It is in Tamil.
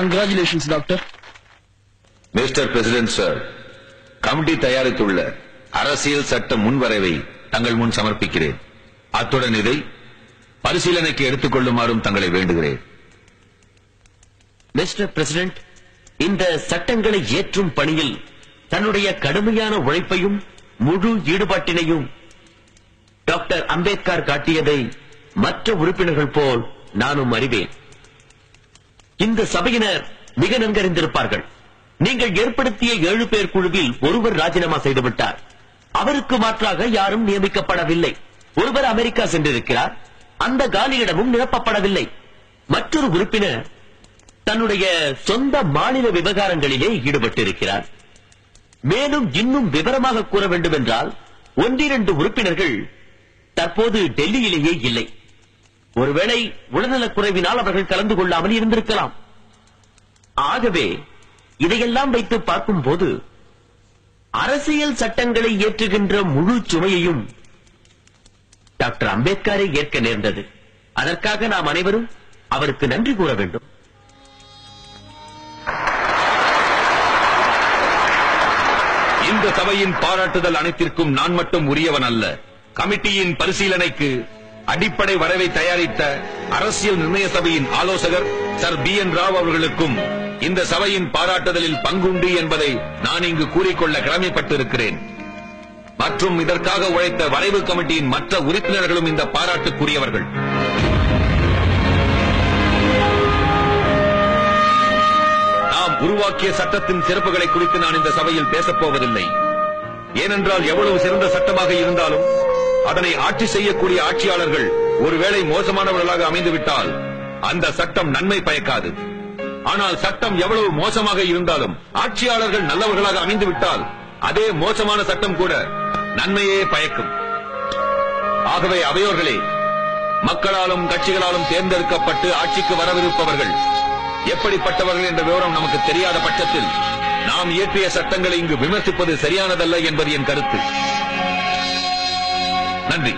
Congratulations doctor mister president sir committee தயாரித்துள்ள அரசியல் சட்ட முன்வரைவை தங்கள் முன் சமர்ப்பிக்கிறேன். அத்துடன் இதை பரிசீலனைக்கு எடுத்துக் கொள்ளுமாறும் தங்களை வேண்டுகிறேன். மிஸ்டர் பிரசிடென்ட் இந்த சட்டங்களை ஏற்றும் பணியில் தன்னுடைய கடுமையான உழைப்பையும் முழு ஈடுபாட்டினையும் டாக்டர் அம்பேத்கர் காட்டியதை மற்ற உறுப்பினர்கள் போல் நானும் அறிவேன். இந்த சபையினர் மிக நன்கறிந்திருப்பார்கள். நீங்கள் ஏற்படுத்திய ஏழு பேர் குழுவில் ஒருவர் ராஜினாமா செய்துவிட்டார் அவருக்கு மாற்றாக யாரும் நியமிக்கப்படவில்லை. ஒருவர் அமெரிக்கா சென்றிருக்கிறார். அந்த காலியிடமும் நிரப்பப்படவில்லை. மற்றொரு உறுப்பினர் தன்னுடைய சொந்த மாநில விவகாரங்களிலே ஈடுபட்டிருக்கிறார். மேலும் இன்னும் விவரமாக கூற வேண்டும் என்றால் ஒன்றிரண்டு உறுப்பினர்கள் தற்போது டெல்லியிலேயே இல்லை. ஒருவேளை உடல்நலக் குறைவினால் அவர்கள் கலந்து கொள்ளாமல் இருந்திருக்கலாம். ஆகவே இதையெல்லாம் வைத்து பார்க்கும் போது அரசியல் சட்டங்களை ஏற்றுகின்ற முழு சுமையையும் டாக்டர் அம்பேத்கரை ஏற்க நேர்ந்தது. அதற்காக நாம் அனைவரும் அவருக்கு நன்றி கூற வேண்டும். இந்த சபையின் பாராட்டுதல் அனைத்திற்கும் நான் மட்டும் உரியவன் அல்ல. கமிட்டியின் பரிசீலனைக்கு அடிப்படை வரைவை தயாரித்த அரசியல் நிர்ணய சபையின் ஆலோசகர் சர் பி என் ராவ் அவர்களுக்கும் இந்த சபையின் பாராட்டுதலில் பங்குண்டு என்பதை நான் இங்கு கூறிக்கொள்ள கடமைப்பட்டிருக்கிறேன். மற்றும் இதற்காக உழைத்த வரைவு கமிட்டியின் மற்ற உறுப்பினர்களும் இந்த பாராட்டுக்குரியவர்கள். நாம் உருவாக்கிய சட்டத்தின் சிறப்புகளை குறித்து நான் இந்த சபையில் பேசப் போவதில்லை ஏனென்றால் எவ்வளவு சிறந்த சட்டமாக இருந்தாலும் அதனை ஆட்சி செய்யக்கூடிய ஆட்சியாளர்கள் ஒருவேளை மோசமானவர்களாக அமைந்துவிட்டால் அந்த சட்டம் நன்மை பயக்காது. ஆனால் சட்டம் எவ்வளவு மோசமாக இருந்தாலும் ஆட்சியாளர்கள் நல்லவர்களாக அமைந்துவிட்டால் அதே மோசமான சட்டம் கூட நன்மையே பயக்கும். ஆகவே அவையோர்களே மக்களாலும் கட்சிகளாலும் தேர்ந்தெடுக்கப்பட்டு ஆட்சிக்கு வரவிருப்பவர்கள் எப்படிப்பட்டவர்கள் என்ற விவரம் நமக்கு தெரியாத பட்சத்தில் நாம் இயற்றிய சட்டங்களை இங்கு விமர்சிப்பது சரியானதல்ல என்பது என் கருத்து. நன்றி